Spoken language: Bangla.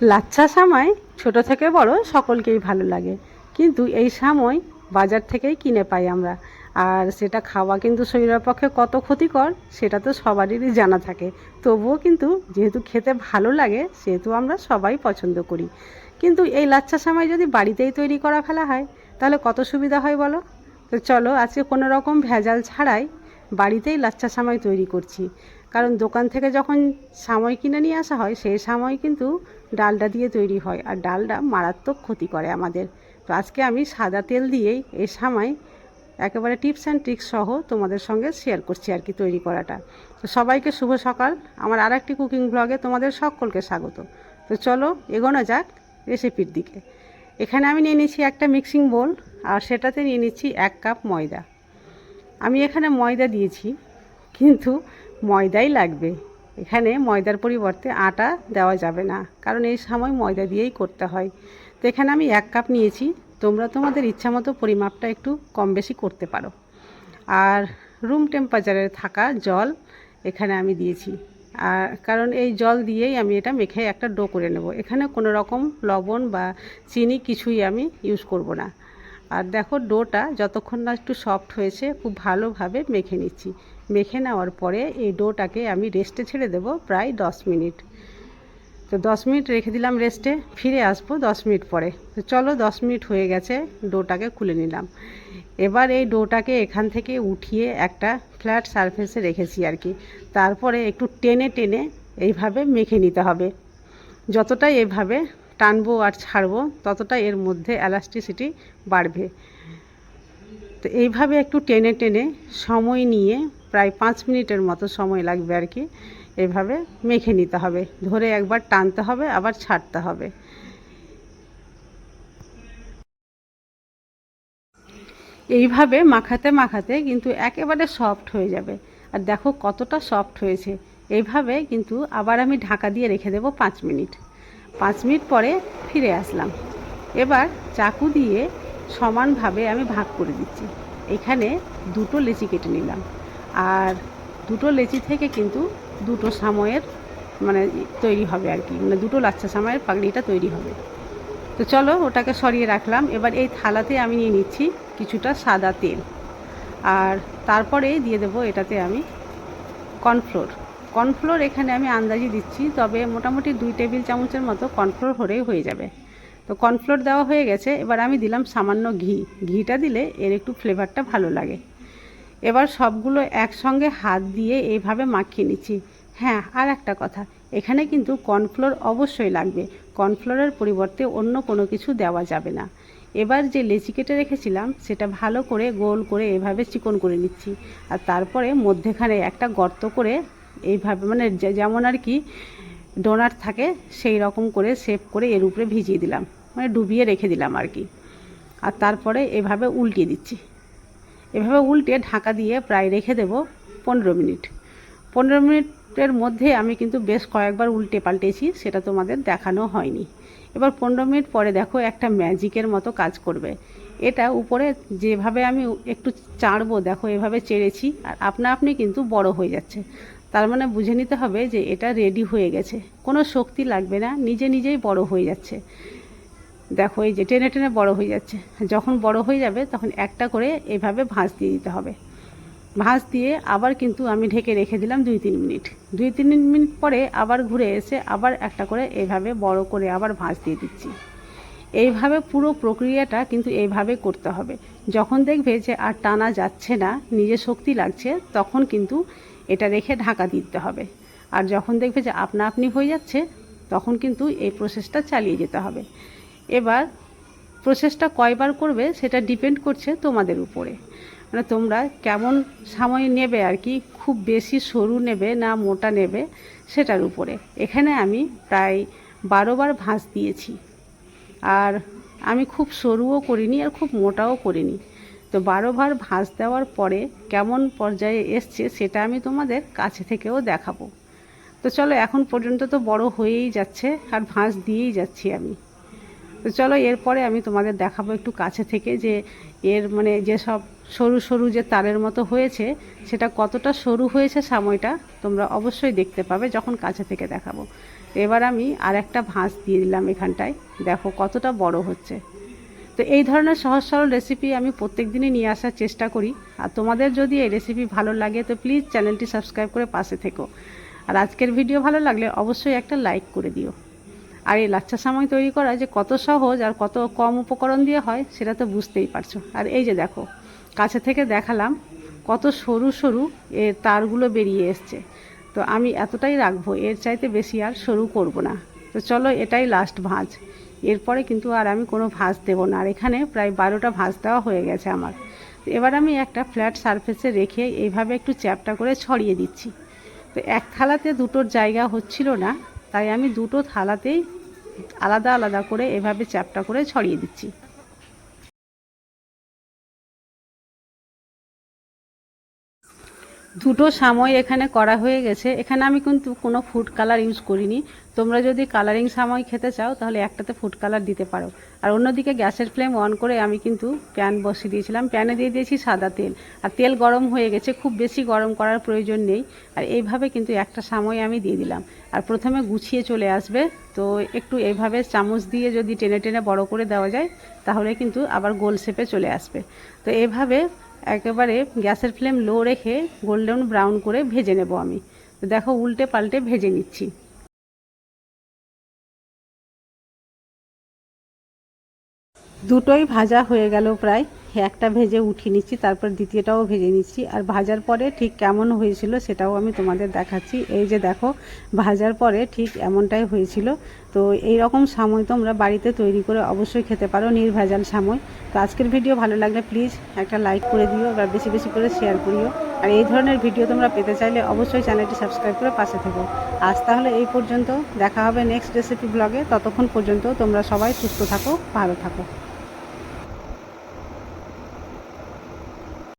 লাচ্ছা সামাই ছোট থেকে বড় সকলকেই ভালো লাগে। কিন্তু এই সাময় বাজার থেকেই কিনে পাই আমরা। আর সেটা খাওয়া কিন্তু শরীরের পক্ষে কত ক্ষতিকর, সেটা তো সবারই জানা থাকে। তবুও কিন্তু যেহেতু খেতে ভালো লাগে, সেহেতু আমরা সবাই পছন্দ করি। কিন্তু এই লাচ্ছা সামাই যদি বাড়িতেই তৈরি করা ফেলা হয়, তাহলে কত সুবিধা হয় বলো? তো চলো আজকে কোনো রকম ভেজাল ছাড়াই বাড়িতেই লাচ্ছা সামাই তৈরি করছি। কারণ দোকান থেকে যখন সাময় কিনে নিয়ে আসা হয়, সেই সময় কিন্তু ডালটা দিয়ে তৈরি হয় আর ডালটা মারাত্মক ক্ষতি করে আমাদের। তো আজকে আমি সাদা তেল দিয়েই এই সামাই একেবারে টিপস অ্যান্ড ট্রিক্স সহ তোমাদের সঙ্গে শেয়ার করছি আর কি তৈরি করাটা। তো সবাইকে শুভ সকাল। আমার আর একটি কুকিং ব্লগে তোমাদের সকলকে স্বাগত। তো চলো এগোনো যাক রেসিপির দিকে। এখানে আমি নিয়ে নিচ্ছি একটা মিক্সিং বোল আর সেটাতে নিয়ে নিচ্ছি এক কাপ ময়দা। আমি এখানে ময়দা দিয়েছি, কিন্তু ময়দাই লাগবে। এখানে ময়দার পরিবর্তে আটা দেওয়া যাবে না, কারণ এই সময় ময়দা দিয়েই করতে হয়। তো এখানে আমি এক কাপ নিয়েছি, তোমরা তোমাদের ইচ্ছা মতো পরিমাপটা একটু কম বেশি করতে পারো। আর রুম টেম্পারেচারে থাকা জল এখানে আমি দিয়েছি। আর কারণ এই জল দিয়েই আমি এটা মেখে একটা ডো করে নেব। এখানে কোনো রকম লবণ বা চিনি কিছুই আমি ইউজ করব না। আর দেখো ডোটা যতক্ষণ না একটু সফট হয়েছে, খুব ভালোভাবে মেখে নিচ্ছি। মেখে নেওয়ার পরে এই ডোটাকে আমি রেস্টে ছেড়ে দেব প্রায় দশ মিনিট। তো দশ মিনিট রেখে দিলাম রেস্টে ফিরে আসব দশ মিনিট পরে। তো চলো দশ মিনিট হয়ে গেছে, ডোটাকে খুলে নিলাম। এবার এই ডোটাকে এখান থেকে উঠিয়ে একটা ফ্ল্যাট সারফেসে রেখেছি আর কি। তারপরে একটু টেনে টেনে এইভাবে মেখে নিতে হবে। যতটাই এইভাবে টানবো আর ছাড়বো, ততটা এর মধ্যে এলাস্টিসিটি বাড়বে। তো এইভাবে একটু টেনে টেনে সময় নিয়ে প্রায় পাঁচ মিনিটের মতো সময় লাগবে আর কি, এভাবে মেখে নিতে হবে। ধরে একবার টানতে হবে, আবার ছাড়তে হবে। এইভাবে মাখাতে মাখাতে কিন্তু একেবারে সফট হয়ে যাবে। আর দেখো কতটা সফট হয়েছে। এইভাবে কিন্তু আবার আমি ঢাকা দিয়ে রেখে দেবো পাঁচ মিনিট। পাঁচ মিনিট পরে ফিরে আসলাম। এবার চাকু দিয়ে সমানভাবে আমি ভাগ করে দিচ্ছি। এখানে দুটো লেচি কেটে নিলাম। আর দুটো লেচি থেকে কিন্তু দুটো সাময়ের মানে তৈরি হবে আর কি। মানে দুটো লাচ্ছা সাময়ের পাগড়িটা তৈরি হবে। তো চলো ওটাকে সরিয়ে রাখলাম। এবার এই থালাতে আমি নিয়ে নিচ্ছি কিছুটা সাদা তেল। আর তারপরে দিয়ে দেবো এটাতে আমি কর্নফ্লোর। কর্নফ্লোর এখানে আমি আন্দাজি দিচ্ছি, তবে মোটামুটি দুই টেবিল চামচের মতো কর্নফ্লোর হলেই হয়ে যাবে। তো কর্নফ্লোর দেওয়া হয়ে গেছে, এবার আমি দিলাম সামান্য ঘি। ঘিটা দিলে এর একটু ফ্লেভারটা ভালো লাগে। এবার সবগুলো একসঙ্গে হাত দিয়ে এইভাবে মাখিয়ে নিচ্ছি। হ্যাঁ আর একটা কথা, এখানে কিন্তু কর্নফ্লোর অবশ্যই লাগবে। কর্নফ্লোরের পরিবর্তে অন্য কোনো কিছু দেওয়া যাবে না। এবার যে লেচি কেটে রেখেছিলাম, সেটা ভালো করে গোল করে এভাবে চিকন করে নিচ্ছি। আর তারপরে মধ্যেখানে একটা গর্ত করে এইভাবে মানে যেমন আর কি ডোনার থাকে, সেই রকম করে শেপ করে এর উপরে ভিজিয়ে দিলাম। মানে ডুবিয়ে রেখে দিলাম আর কি। আর তারপরে এভাবে উল্টিয়ে দিচ্ছি। এভাবে উল্টে ঢাকা দিয়ে প্রায় রেখে দেব পনেরো মিনিট। পনেরো মিনিটের মধ্যে আমি কিন্তু বেশ কয়েকবার উল্টে পাল্টেছি, সেটা তোমাদের দেখানো হয়নি। এবার পনেরো মিনিট পরে দেখো একটা ম্যাজিকের মতো কাজ করবে। এটা উপরে যেভাবে আমি একটু চাড়বো, দেখো এভাবে চেড়েছি, আর আপনা আপনি কিন্তু বড় হয়ে যাচ্ছে। তার মানে বুঝে নিতে হবে যে এটা রেডি হয়ে গেছে। কোনো শক্তি লাগবে না, নিজে নিজেই বড় হয়ে যাচ্ছে। দেখো এই যে টেনে টেনে বড় হয়ে যাচ্ছে। যখন বড় হয়ে যাবে তখন একটা করে এভাবে ভাঁজ দিয়ে দিতে হবে। ভাঁজ দিয়ে আবার কিন্তু আমি ঢেকে রেখে দিলাম দুই তিন মিনিট। দুই তিন মিনিট পরে আবার ঘুরে এসে আবার একটা করে এভাবে বড় করে আবার ভাঁজ দিয়ে দিচ্ছি। এইভাবে পুরো প্রক্রিয়াটা কিন্তু এইভাবে করতে হবে। যখন দেখবে যে আর টানা যাচ্ছে না, নিজে শক্তি লাগছে, তখন কিন্তু এটা রেখে ঢাকা দিতে হবে। আর যখন দেখবে যে আপনা আপনি হয়ে যাচ্ছে, তখন কিন্তু এই প্রসেসটা চালিয়ে যেতে হবে। এবার প্রসেসটা কয়বার করবে সেটা ডিপেন্ড করছে তোমাদের উপরে। মানে তোমরা কেমন সময় নেবে আর কি, খুব বেশি সরু নেবে না মোটা নেবে সেটার উপরে। এখানে আমি প্রায় বারোবার ভাঁজ দিয়েছি। আর আমি খুব সরুও করিনি আর খুব মোটাও করিনি। তো বারোবার ভাঁজ দেওয়ার পরে কেমন পর্যায়ে এসছে সেটা আমি তোমাদের কাছে থেকেও দেখাবো। তো চলো এখন পর্যন্ত তো বড় হয়েই যাচ্ছে আর ভাঁজ দিয়েই যাচ্ছি আমি। তো চলো এরপরে আমি তোমাদের দেখাবো একটু কাছে থেকে যে এর মানে যেসব সরু সরু যে তারের মতো হয়েছে, সেটা কতটা সরু হয়েছে সময়টা তোমরা অবশ্যই দেখতে পাবে যখন কাছে থেকে দেখাবো। এবার আমি আর একটা ভাঁজ দিয়ে দিলাম এখানটায়। দেখো কতটা বড় হচ্ছে। তো এই ধরনের সহজ সরল রেসিপি আমি প্রত্যেক দিনই নিয়ে আসার চেষ্টা করি। আর তোমাদের যদি এই রেসিপি ভালো লাগে, তো প্লিজ চ্যানেলটি সাবস্ক্রাইব করে পাশে থেকো। আর আজকের ভিডিও ভালো লাগলে অবশ্যই একটা লাইক করে দিও। আর এই লাচ্ছা সামাই তৈরি করা যে কত সহজ আর কত কম উপকরণ দিয়ে হয়, সেটা তো বুঝতেই পারছ। আর এই যে দেখো, কাছে থেকে দেখালাম কত সরু সরু এর তারগুলো বেরিয়ে এসছে। তো আমি এতটাই রাখব, এর চাইতে বেশি আর সরু করব না। তো চলো এটাই লাস্ট ভাঁজ। এরপরে কিন্তু আর আমি কোনো ভাঁজ দেবো না। আর এখানে প্রায় বারোটা ভাঁজ দেওয়া হয়ে গেছে আমার। এবার আমি একটা ফ্ল্যাট সারফেসে রেখে এইভাবে একটু চ্যাপটা করে ছড়িয়ে দিচ্ছি। তো এক থালাতে দুটোর জায়গা হচ্ছিল না, তাই আমি দুটো থালাতেই আলাদা আলাদা করে এভাবে চ্যাপটা করে ছড়িয়ে দিচ্ছি। দুটো সাময় এখানে করা হয়ে গেছে। এখানে আমি কিন্তু কোনো ফুড কালার ইউজ করিনি। তোমরা যদি কালারিং সাময় খেতে চাও, তাহলে একটাতে ফুড কালার দিতে পারো। আর অন্যদিকে গ্যাসের ফ্লেম অন করে আমি কিন্তু প্যান বসিয়ে দিয়েছিলাম। প্যানে দিয়ে দিয়েছি সাদা তেল। আর তেল গরম হয়ে গেছে, খুব বেশি গরম করার প্রয়োজন নেই। আর এইভাবে কিন্তু একটা সাময় আমি দিয়ে দিলাম। আর প্রথমে গুছিয়ে চলে আসবে। তো একটু এইভাবে চামচ দিয়ে যদি টেনে টেনে বড় করে দেওয়া যায়, তাহলে কিন্তু আবার গোল শেপে চলে আসবে। তো এইভাবে একেবারে গ্যাসের ফ্লেম লো রেখে গোল্ডেন ব্রাউন করে ভেজে নেব আমি। তো দেখো উল্টে পাল্টে ভেজে নিচ্ছি। দুটোই ভাজা হয়ে গেল প্রায়। একটা ভেজে উঠিয়ে নিচ্ছি, তারপর দ্বিতীয়টাও ভেজে নিচ্ছি। আর ভাজার পরে ঠিক কেমন হয়েছিল সেটাও আমি তোমাদের দেখাচ্ছি। এই যে দেখো, ভাজার পরে ঠিক এমনটাই হয়েছিল। তো এই রকম সময় তোমরা বাড়িতে তৈরি করে অবশ্যই খেতে পারো, নির্ভেজাল সময়। তো আজকের ভিডিও ভালো লাগলে প্লিজ একটা লাইক করে দিও, বা বেশি বেশি করে শেয়ার করিও। আর এই ধরনের ভিডিও তোমরা পেতে চাইলে অবশ্যই চ্যানেলটি সাবস্ক্রাইব করে পাশে থেকো। আজ তাহলে এই পর্যন্ত, দেখা হবে নেক্সট রেসিপি ব্লগে ততক্ষণ পর্যন্ত তোমরা সবাই সুস্থ থাকো, ভালো থাকো।